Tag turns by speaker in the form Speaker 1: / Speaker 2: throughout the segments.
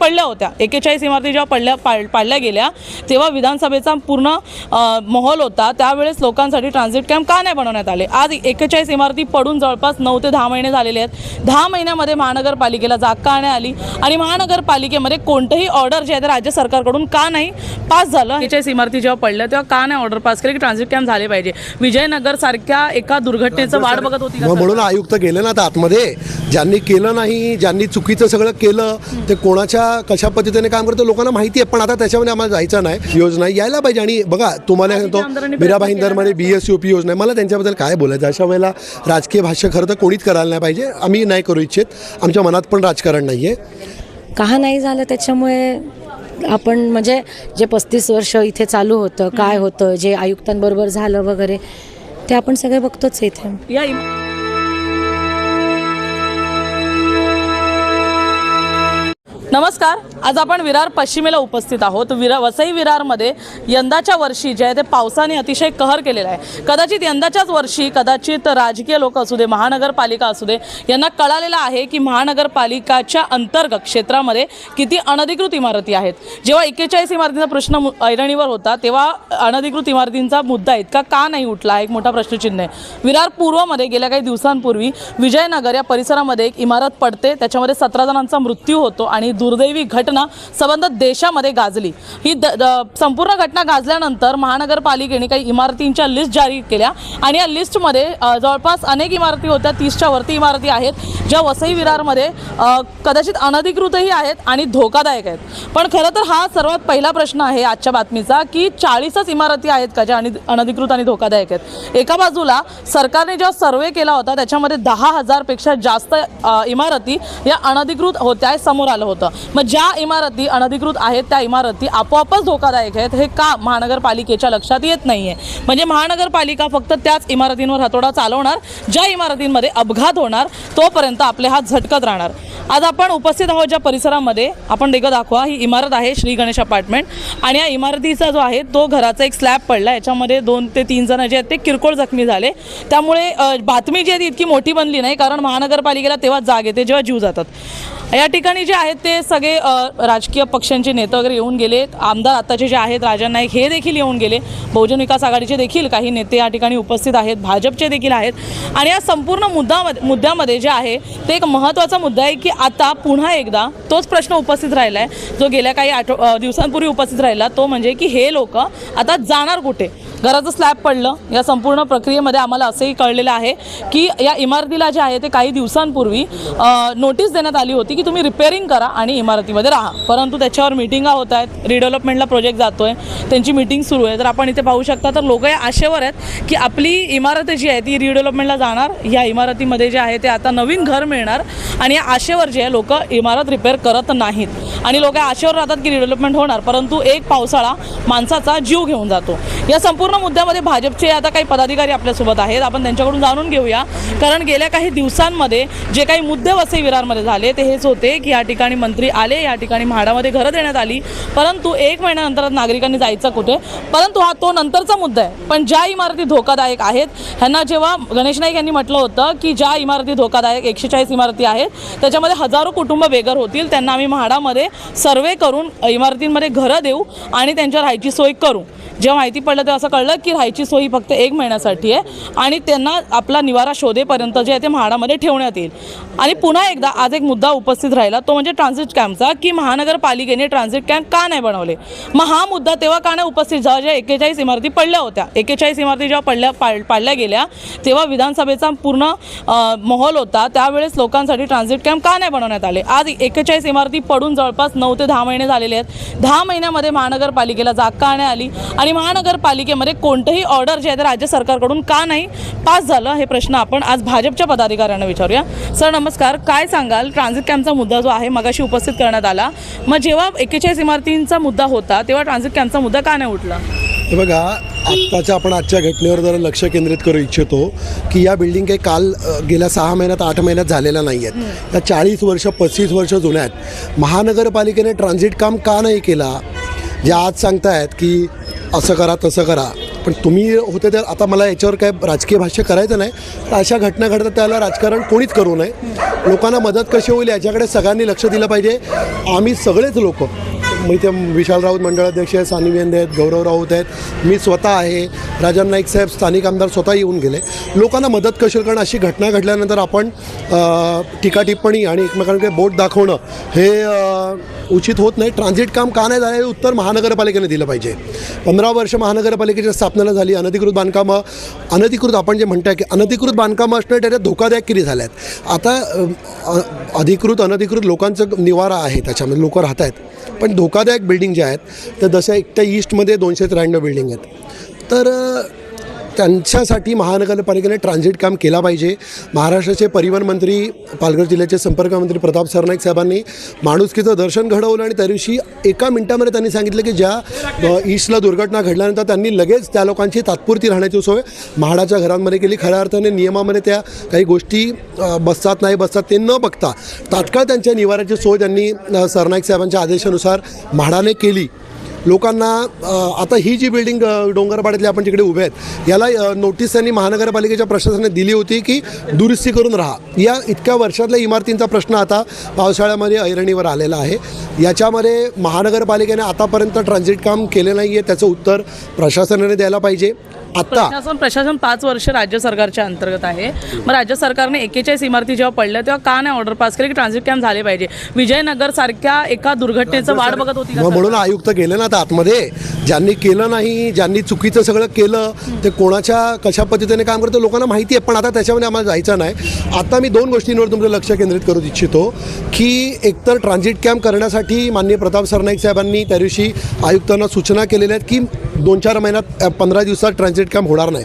Speaker 1: पडल्या होत्या. एकेचाळीस इमारती जेव्हा पडल्या पाड पाडल्या गेल्या तेव्हा विधानसभेचा पूर्ण माहोल होता. त्यावेळेस लोकांसाठी ट्रान्झिट कॅम्प का नाही बनवण्यात आले? आज एकेचाळीस इमारती पडून जवळपास नऊ ते दहा महिने झालेले आहेत. दहा महिन्यामध्ये महानगरपालिकेला जाग का नाही आली? आणि महानगरपालिकेमध्ये कोणतंही ऑर्डर जे आहे ते राज्य सरकारकडून का नाही पास झालं? एकेचाळीस इमारती जेव्हा पडल्या तेव्हा का नाही ऑर्डर पास केली? की ट्रान्झिट कॅम्प झाले पाहिजे? विजयनगर सारख्या एका दुर्घटनेचं वाट बघत होती?
Speaker 2: म्हणून आयुक्त गेले ना आता आतमध्ये? ज्यांनी केलं नाही ज्यांनी चुकीचं सगळं केलं ते कोणाच्या कशा पद्धतीने काम करतं लोकांना माहिती आहे पण आता त्याच्यामध्ये आम्हाला जायचं नाही. योजना यायला पाहिजे आणि बघा तुम्हाला सांगतो मीराबाई
Speaker 1: केला
Speaker 2: इंदरमध्ये बी एस यू पी योजना आहे मला त्यांच्याबद्दल काय बोलायचं? अशा वेळेला राजकीय भाष्य खरं तर कोणीच करायला नाही पाहिजे. आम्ही नाही करू इच्छित. आमच्या मनात पण राजकारण नाही आहे
Speaker 3: का नाही झालं त्याच्यामुळे आपण म्हणजे जे पस्तीस वर्ष इथे चालू होतं काय होतं जे आयुक्तांबरोबर झालं वगैरे ते आपण सगळे बघतोच इथे.
Speaker 1: नमस्कार. आज आपण विरार पश्चिमेला उपस्थित आहोत. विरा वसई विरारमध्ये यंदाच्या वर्षी जे आहे ते पावसाने अतिशय कहर केलेला आहे कदाचित यंदाच्याच वर्षी कदाचित राजकीय लोक असू दे महानगरपालिका असू दे यांना कळालेलं आहे की महानगरपालिकाच्या अंतर्गत क्षेत्रामध्ये किती अनधिकृत इमारती आहेत. जेव्हा एक्केचाळीस इमारतींचा प्रश्न मु- ऐरणीवर होता तेव्हा अनधिकृत इमारतींचा मुद्दा इतका का नाही उठला हा एक मोठा प्रश्नचिन्ह आहे. विरार पूर्वमध्ये गेल्या काही दिवसांपूर्वी विजयनगर या परिसरामध्ये एक इमारत पडते त्याच्यामध्ये सतरा जणांचा मृत्यू होतो आणि दुर्दैवी घट घटना संबंध देशामध्ये गाजली. ही द, द- संपूर्ण घटना गाजल्यानंतर महानगरपालिकेने काही इमारतींच्या लिस्ट जारी केल्या आणि या लिस्टमध्ये जवळपास अनेक इमारती होत्या. तीसच्या वरती इमारती आहेत ज्या वसई विरारमध्ये कदाचित अनधिकृतही आहेत आणि धोकादायक आहेत. पण खरं तर हा सर्वात पहिला प्रश्न आहे आजच्या बातमीचा की चाळीसच इमारती आहेत का ज्या आणि अनधिकृत आणि धोकादायक आहेत? एका बाजूला सरकारने जेव्हा सर्वे केला होता त्याच्यामध्ये दहा हजारपेक्षा जास्त इमारती या अनधिकृत होत्या समोर आलं होतं. मग ज्या इमारती अनधिकृत आहेत त्या इमारती आपोआपच धोकादायक आहेत हे का महानगरपालिकेच्या लक्षात येत नाही आहे म्हणजे महानगरपालिका फक्त त्याच इमारतींवर हातोडा चालवणार ज्या इमारतींमध्ये अपघात होणार तोपर्यंत आपले हात झटकत राहणार. आज आपण उपस्थित आहोत ज्या परिसरामध्ये आपण देखील दाखवा ही इमारत आहे श्री गणेश अपार्टमेंट. आणि या इमारतीचा जो आहे तो घराचा एक स्लॅब पडला याच्यामध्ये दोन ते तीन जण जे आहेत ते किरकोळ जखमी झाले. त्यामुळे बातमी जी आहे ती इतकी मोठी बनली नाही कारण महानगरपालिकेला तेव्हा जाग येते जेव्हा जीव जातात. या ठिकाणी जे आहेत ते सगळे राजकीय पक्षांचे नेते वगैरे येऊन गेले. आमदार आताचे जे आहेत राजा नाईक हे देखील येऊन गेले. बहुजन विकास आघाडीचे देखील काही नेते या ठिकाणी उपस्थित आहेत भाजपचे देखील आहेत. आणि या संपूर्ण मुद्दामध्ये मुद्द्यामध्ये जे आहे ते एक महत्त्वाचा मुद्दा आहे की आता पुन्हा एकदा तोच प्रश्न उपस्थित राहिला आहे जो गेल्या काही आठव दिवसांपूर्वी उपस्थित राहिला तो म्हणजे की हे लोक आता जाणार कुठे? घराचं स्लॅब पडलं. या संपूर्ण प्रक्रियेमध्ये आम्हाला असंही कळलेलं आहे की या इमारतीला जे आहे ते काही दिवसांपूर्वी नोटीस देण्यात आली होती की तुम्ही रिपेअरिंग करा आणि इमारतीमध्ये राहा. परंतु त्याच्यावर मिटिंगा होत आहेत. रिडेव्हलपमेंटला प्रोजेक्ट जातो आहे त्यांची मिटिंग सुरू आहे. तर आपण इथे पाहू शकता तर लोक या आशेवर आहेत की आपली इमारत जी आहे ती रिडेव्हलपमेंटला जाणार. या इमारतीमध्ये जे आहे ते आता नवीन घर मिळणार आणि या आशेवर जे आहे लोक इमारत रिपेअर करत नाहीत. आणि लोक या आशेवर राहतात की रिडेव्हलपमेंट होणार. परंतु एक पावसाळा माणसाचा जीव घेऊन जातो. या संपूर्ण मुद्द्यामध्ये भाजपचे आता काही पदाधिकारी आपल्यासोबत आहेत. आपण त्यांच्याकडून जाणून घेऊया. कारण गेल्या काही दिवसांमध्ये जे काही मुद्दे वसई विरारमध्ये झाले ते हेच होते की या ठिकाणी मंत्री आले या ठिकाणी म्हाडामध्ये घरं देण्यात आली. परंतु एक महिन्यानंतर नागरिकांनी जायचं कुठे? परंतु हा तो नंतरचा मुद्दा आहे. पण ज्या इमारती धोकादायक आहेत ह्यांना जेव्हा गणेश नाईक यांनी म्हटलं होतं की ज्या इमारती धोकादायक एकशे चाळीस इमारती आहेत त्याच्यामध्ये हजारो कुटुंब बेघर होतील त्यांना आम्ही म्हाडामध्ये सर्वे करून इमारतींमध्ये घरं देऊ आणि त्यांच्या राहायची सोय करू. जेव्हा माहिती पडलं तेव्हा असं कळलं की राहायची सोय ही फक्त एक महिन्यासाठी आहे आणि त्यांना आपला निवारा शोधेपर्यंत जे आहे ते म्हाडामध्ये ठेवण्यात येईल. आणि पुन्हा एकदा आज एक मुद्दा उपस्थित राहिला तो म्हणजे ट्रान्झिट कॅम्पचा की महानगरपालिकेने ट्रान्झिट कॅम्प का नाही बनवले? मग हा मुद्दा तेव्हा का नाही उपस्थित? जेव्हा ज्या एकेचाळीस इमारती पडल्या होत्या एकेचाळीस इमारती जेव्हा पडल्या पाड पाडल्या गेल्या तेव्हा विधानसभेचा पूर्ण माहोल होता त्यावेळेस लोकांसाठी ट्रान्झिट कॅम्प का नाही बनवण्यात आले? आज एकेचाळीस इमारती पडून जवळपास नऊ ते दहा महिने झालेले आहेत. दहा महिन्यामध्ये महानगरपालिकेला जाग का नाही आली? आणि महानगरपालिकेमध्ये कोणतंही ऑर्डर जे आहे ते राज्य सरकारकडून का नाही पास झालं हे प्रश्न आपण आज भाजपच्या पदाधिकाऱ्यांना विचारूया. सर नमस्कार. काय सांगाल? ट्रान्झिट कॅम्पचा मुद्दा जो आहे मगाशी उपस्थित करण्यात आला. मग जेव्हा एकेचाळीस इमारतींचा मुद्दा होता तेव्हा ट्रान्झिट कॅम्पचा मुद्दा का नाही उठला?
Speaker 2: हे बघा आत्ताच्या आपण आजच्या घटनेवर जरा लक्ष केंद्रित करू इच्छितो की या बिल्डिंग काही काल गेल्या सहा महिन्यात आठ महिन्यात झालेल्या नाही आहेत त्या चाळीस वर्ष पस्तीस वर्ष जुन्या आहेत. महानगरपालिकेने ट्रान्झिट काम का नाही केला? जे आज सांगतायत की असं करा तसं करा. पण तुम्ही होते तर आता मला याच्यावर काय राजकीय भाष्य करायचं नाही. पण अशा घटना घडतात त्याला राजकारण कोणीच करू नये. लोकांना मदत कशी होईल याच्याकडे सगळ्यांनी लक्ष दिलं पाहिजे. आम्ही सगळेच लोक मी ते विशाल राऊत मंडळाध्यक्ष आहेत सानी वेंदे आहेत गौरव राऊत आहेत मी स्वतः आहे. राजन नाईक साहेब स्थानिक आमदार स्वतः येऊन गेले. लोकांना मदत कशी कारण अशी घटना घडल्यानंतर आपण टीका टिप्पणी आणि एकमेकांकडे बोट दाखवणं हे उचित होत नाही. ट्रान्झिट काम का नाही झालं हे उत्तर महानगरपालिकेने दिलं पाहिजे. पंधरा वर्ष महानगरपालिकेच्या स्थापनेला झाली. अनधिकृत बांधकामं अनधिकृत आपण जे म्हणताय की अनधिकृत बांधकामं असणं त्याच्यात धोकादायक किती झाल्या आहेत आता अधिकृत अनधिकृत लोकांचं निवारा आहे त्याच्यामध्ये लोक राहत आहेत पण धोकादायक बिल्डिंग ज्या आहेत तर जसं एकट्या ईस्टमध्ये दोनशे त्र्याण्णव बिल्डिंग आहेत. तर त्यांच्यासाठी महानगरपालिकेने ट्रान्झिट काम केला पाहिजे. महाराष्ट्राचे परिवहन मंत्री पालघर जिल्ह्याचे संपर्कमंत्री प्रताप सरनाईक साहेबांनी माणुसकीचं दर्शन घडवलं आणि त्या दिवशी एका मिनिटामध्ये त्यांनी सांगितलं की ज्या ईस्टला दुर्घटना घडल्यानंतर त्यांनी लगेच त्या लोकांची तात्पुरती राहण्याची सोय म्हाडाच्या घरांमध्ये केली. खऱ्या अर्थाने नियमामध्ये त्या काही गोष्टी बसतात नाही बसतात ते न बघता तात्काळ त्यांच्या निवाऱ्याची सोय त्यांनी सरनाईक साहेबांच्या आदेशानुसार म्हाडाने केली. लोकांना आता ही जी बिल्डिंग डोंगरपाड्यातली आपण तिकडे उभे आहेत याला नोटीस त्यांनी महानगरपालिकेच्या प्रशासनाने दिली होती की दुरुस्ती करून राहा. या इतक्या वर्षातल्या इमारतींचा प्रश्न आता पावसाळ्यामध्ये ऐरणीवर आलेला आहे. याच्यामध्ये महानगरपालिकेने आतापर्यंत ट्रान्झिट काम केले नाही आहे त्याचं उत्तर प्रशासनाने द्यायला पाहिजे. आत्ता
Speaker 1: प्रशासन प्रशासन पाच वर्ष राज्य सरकारच्या अंतर्गत आहे. मग राज्य सरकारने एकेचाळीस इमारती जेव्हा पडल्या तेव्हा का नाही ऑर्डर पास केली? की ट्रान्झिट कॅम्प झाले पाहिजे. विजयनगर सारख्या एका दुर्घटनेचं वाट बघत होती
Speaker 2: मग म्हणून? आयुक्त गेले ना आता आतमध्ये. ज्यांनी केलं नाही ज्यांनी चुकीचं सगळं केलं ते कोणाच्या कशा पद्धतीने काम करतं लोकांना माहिती आहे. पण आता त्याच्यामध्ये आम्हाला जायचं नाही. आता मी दोन गोष्टींवर तुमचं लक्ष केंद्रित करू इच्छितो की एकतर ट्रान्झिट कॅम्प करण्यासाठी माननीय प्रताप सरनाईक साहेबांनी त्या दिवशी आयुक्तांना सूचना केलेल्या आहेत की दोन चार महिन्यात पंधरा दिवसात ट्रान्झिट कॅम्प होणार नाही.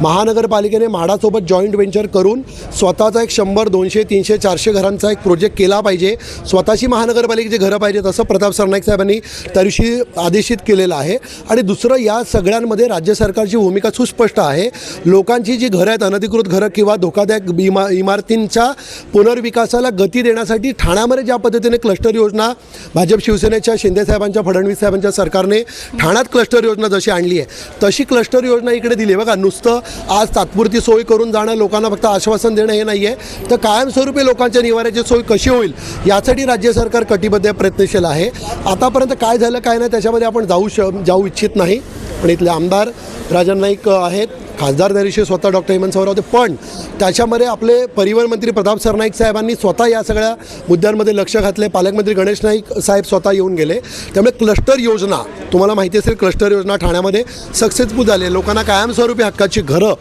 Speaker 2: महानगरपालिकेने म्हाडासोबत जॉईंट व्हेंचर करून स्वतःचा एक शंभर दोनशे तीनशे चारशे घरांचा एक प्रोजेक्ट केला पाहिजे. स्वतःची महानगरपालिकेची घरं पाहिजेत असं प्रताप सरनाईक साहेबांनी त्या दिवशी आदेशित केलेलं आहे. आणि दुसरं या सगळ्यांमध्ये राज्य सरकारची भूमिका सुस्पष्ट आहे. लोकांची जी घरं आहेत अनधिकृत घरं किंवा धोकादायक इमा इमारतींच्या पुनर्विकासाला गती देण्यासाठी ठाण्यामध्ये ज्या पद्धतीने क्लस्टर योजना भाजप शिवसेनेच्या शिंदेसाहेबांच्या फडणवीस साहेबांच्या सरकारने ठाण्यात क्लस्टर योजना जशी आणली आहे. तशी क्लस्टर योजना इकडे दिली आहे. बघा नुसतं आज तात्पुरती सोय करून जाणं लोकांना फक्त आश्वासन देणं हे नाही आहे तर कायमस्वरूपी लोकांच्या निवाऱ्याची सोय कशी होईल यासाठी राज्य सरकार कटिबद्ध प्रयत्नशील आहे. आतापर्यंत काय झालं काय नाही त्याच्यामध्ये आपण जाऊ श जाऊ इच्छित नाही. पण इथले आमदार राजन नाईक आहेत. खासदार त्या स्वतः डॉक्टर हेमंत सवरा होते. पण त्याच्यामध्ये आपले परिवहन मंत्री प्रताप सरनाईक साहेबांनी स्वतः या सगळ्या मुद्द्यांमध्ये लक्ष घातले. पालकमंत्री गणेश नाईक साहेब स्वतः येऊन गेले. त्यामुळे क्लस्टर योजना तुम्हाला माहिती असेल क्लस्टर योजना ठाण्यामध्ये सक्सेसफुल झाली लोकांना कायमस्वरूपी हक्काची घरं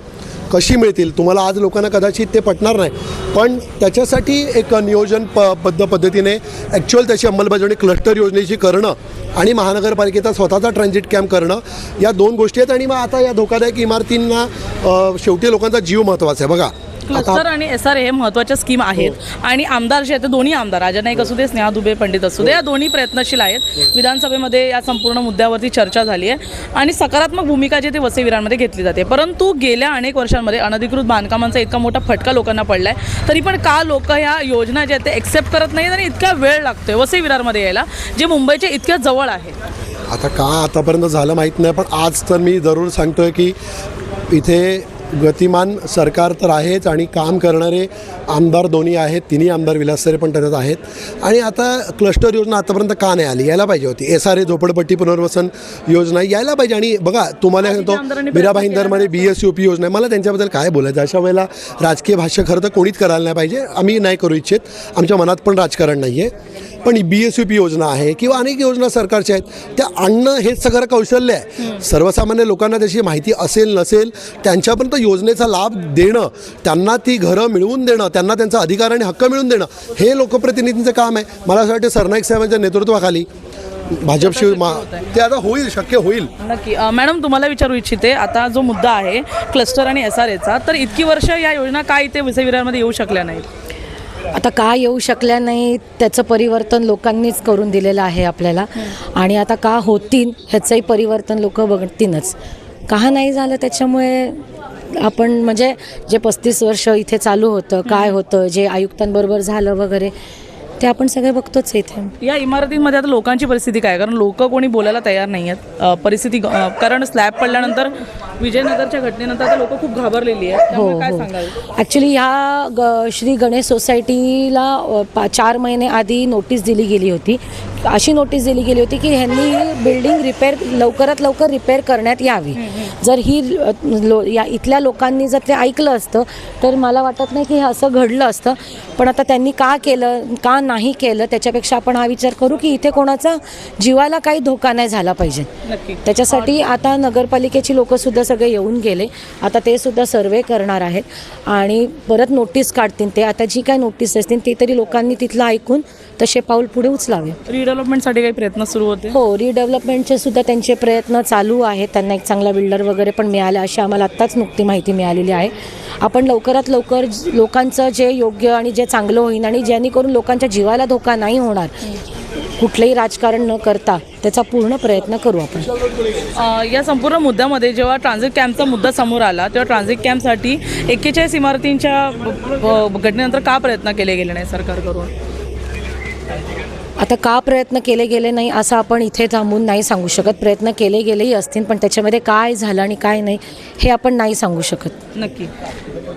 Speaker 2: कशी मिळतील? तुम्हाला आज लोकांना कदाचित ते पटणार नाही. पण त्याच्यासाठी एक नियोजन प बद्ध पद्धतीने ॲक्च्युअल त्याची अंमलबजावणी क्लस्टर योजनेची करणं आणि महानगरपालिकेचा स्वतःचा ट्रान्झिट कॅम्प करणं या दोन गोष्टी आहेत. आणि मग आता या धोकादायक इमारतींना शेवटी लोकांचा जीव महत्त्वाचा आहे. बघा
Speaker 1: क्लस्टर आणि एस आर हे महत्त्वाच्या स्कीम आहेत. आणि आमदार जे आहेत दोन्ही आमदार राजा नाईक असू दे स्नेहा दुबे पंडित असू दे या दोन्ही प्रयत्नशील आहेत. विधानसभेमध्ये या संपूर्ण मुद्द्यावरती चर्चा झाली आहे. आणि सकारात्मक भूमिका जी ती वसईविरांमध्ये घेतली जाते. परंतु गेल्या अनेक वर्षांमध्ये अनधिकृत बांधकामांचा इतका मोठा फटका लोकांना पडला आहे तरी पण का लोक ह्या योजना ज्या आहेत ते एक्सेप्ट करत नाहीत आणि इतका वेळ लागतोय वसई विरारमध्ये यायला जे मुंबईच्या इतक्या जवळ आहे
Speaker 2: आता का आतापर्यंत झालं माहीत नाही पण आज तर मी जरूर सांगतोय की इथे गतिमान सरकार तर आहेच आणि काम करणारे आमदार दोन्ही आहेत तिन्ही आमदार विलासरे पण त्याच्यात आहेत. आणि आता क्लस्टर योजना आतापर्यंत का नाही आली? यायला पाहिजे होती. एस आर ए झोपडपट्टी पुनर्वसन योजना यायला पाहिजे. आणि बघा तुम्हाला सांगतो
Speaker 1: आमदारांनी प्रयत्न
Speaker 2: मीराबा
Speaker 1: केला
Speaker 2: हिंदरमध्ये बी एस यू पी योजना मला त्यांच्याबद्दल काय बोलायचं? अशा वेळेला राजकीय भाष्य खरं तर कोणीच करायला नाही पाहिजे. आम्ही नाही करू इच्छित. आमच्या मनात पण राजकारण नाही आहे पण बी एस यू पी योजना आहे किंवा अनेक योजना सरकारच्या आहेत. त्या आणणं हेच सगळं कौशल्य आहे. सर्वसामान्य लोकांना त्याची माहिती असेल नसेल त्यांच्यापर्यंत योजनेचा लाभ देणं त्यांना ती घरं मिळवून देणं त्यांना त्यांचा अधिकार आणि हक्क मिळवून देणं हे लोकप्रतिनिधींचं काम आहे. मला असं वाटतं सरनाईक साहेबांच्या नेतृत्वाखाली भाजप शिव मा ते आता होईल शक्य होईल.
Speaker 1: नक्की. मॅडम तुम्हाला विचारू इच्छिते आता जो मुद्दा आहे क्लस्टर आणि एस आर एचा तर इतकी वर्ष या योजना काय इथे वसई विरारमध्ये येऊ शकल्या नाहीत?
Speaker 3: आता का येऊ शकल्या नाही त्याचं परिवर्तन लोकांनीच करून दिलेलं आहे आपल्याला. आणि आता का होतील ह्याचंही परिवर्तन लोक बघतीलच. का नाही झालं त्याच्यामुळे आपण म्हणजे जे पस्तीस वर्ष इथे चालू होतं काय होतं जे आयुक्तांबरोबर झालं वगैरे ते आपण सगळे बघतोच आहे इथे.
Speaker 1: या इमारतींमध्ये आता लोकांची परिस्थिती काय आहे? कारण लोक कोणी बोलायला तयार नाही आहेत. अ, परिस्थिती अ, कारण स्लॅब पडल्यानंतर विजयनगरच्या घटनेनंतर आता लोक खूप घाबरलेली आहेत.
Speaker 3: हो
Speaker 1: त्यामुळे काय
Speaker 3: हो.
Speaker 1: सांगाल?
Speaker 3: ॲक्च्युली ह्या ग श्री गणेश सोसायटीला अ, पा चार महिने आधी नोटीस दिली गेली होती. अशी नोटीस दिली गेली होती की ह्यांनी बिल्डिंग रिपेअर लवकरात लवकर रिपेअर करण्यात यावी. जर ही लो या इथल्या लोकांनी जर ते ऐकलं असतं तर मला वाटत नाही की हे असं घडलं असतं. पण आता त्यांनी का केलं का नाही केलं त्याच्यापेक्षा आपण हा विचार करू की इथे कोणाचा जीवाला काही धोका नाही झाला पाहिजे. त्याच्यासाठी आता नगरपालिकेची लोक सुद्धा सगळे येऊन गेले. आता ते सुद्धा सर्वे करणार आहेत. आणि परत नोटीस काढतील. ते आता जी काय नोटीस असतील ते तरी लोकांनी तिथलं ऐकून तसे पाऊल पुढे उचलावे.
Speaker 1: रिडेव्हलपमेंटसाठी काही प्रयत्न सुरू होते?
Speaker 3: हो रिडेव्हलपमेंटचे सुद्धा त्यांचे प्रयत्न चालू आहेत. त्यांना एक चांगला बिल्डर वगैरे पण मिळाला अशी आम्हाला आत्ताच नुकती माहिती मिळालेली आहे. आपण लवकरात लवकर लोकांचं जे योग्य आणि जे चांगलं होईल आणि जेणेकरून लोकांच्या जीवाला धोका नाही होणार कुठलंही राजकारण न करता त्याचा पूर्ण प्रयत्न करू आपण.
Speaker 1: अ, या संपूर्ण मुद्द्यामध्ये जेव्हा ट्रान्झिट कॅम्पचा मुद्दा समोर आला तेव्हा ट्रान्झिट कॅम्पसाठी एक्केचाळीस इमारतींच्या घटनेनंतर का प्रयत्न केले गेले नाही सरकारकडून?
Speaker 3: आता का प्रयत्न केले गेले नाही असं आपण इथे थांबून नाही सांगू शकत. प्रयत्न केले गेलेही असतील पण त्याच्यामध्ये काय झालं आणि काय नाही हे आपण नाही सांगू शकत.
Speaker 1: नक्की.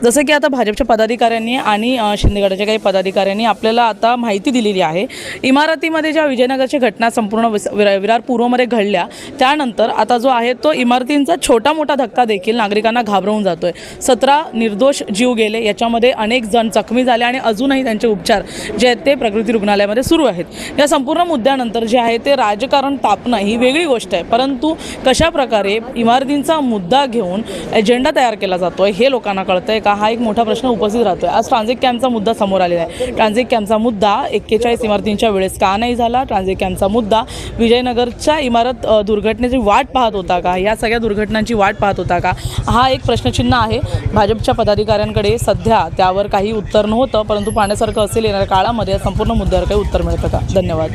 Speaker 1: जसं की आता भाजपच्या पदाधिकाऱ्यांनी आणि शिंदेगडाच्या काही पदाधिकाऱ्यांनी आपल्याला आता माहिती दिलेली आहे. इमारतीमध्ये ज्या विजयनगरच्या घटना संपूर्ण विस- विरार पूर्वमध्ये घडल्या त्यानंतर आता जो आहे तो इमारतींचा छोटा मोठा धक्का देखील नागरिकांना घाबरवून जातोय. सतरा निर्दोष जीव गेले याच्यामध्ये अनेक जण जखमी झाले आणि अजूनही त्यांचे उपचार जे आहेत ते प्रकृती रुग्णालयामध्ये सुरू आहेत. या संपूर्ण मुद्द्यानंतर जे आहे ते राजकारण तापणं ही वेगळी गोष्ट आहे. परंतु कशा प्रकारे इमारतींचा मुद्दा घेऊन एजेंडा तयार केला जातो आहे हे लोकांना कळतं आहे का? हा एक मोठा प्रश्न उपस्थित राहतो आहे आज ट्रान्झिट कॅम्पचा मुद्दा समोर आलेला आहे. ट्रान्झिट कॅम्पचा मुद्दा एक्केचाळीस इमारतींच्या वेळेस का नाही झाला? ट्रान्झिट कॅम्पचा मुद्दा विजयनगरच्या इमारत दुर्घटनेची वाट पाहत होता का? या सगळ्या दुर्घटनांची वाट पाहत होता का? हा एक प्रश्नचिन्ह आहे. भाजपच्या पदाधिकाऱ्यांकडे सध्या त्यावर काही उत्तर नव्हतं परंतु पाहण्यासारखं असेल येणाऱ्या काळामध्ये या संपूर्ण मुद्द्यावर काही उत्तर मिळतं का? धन्यवाद.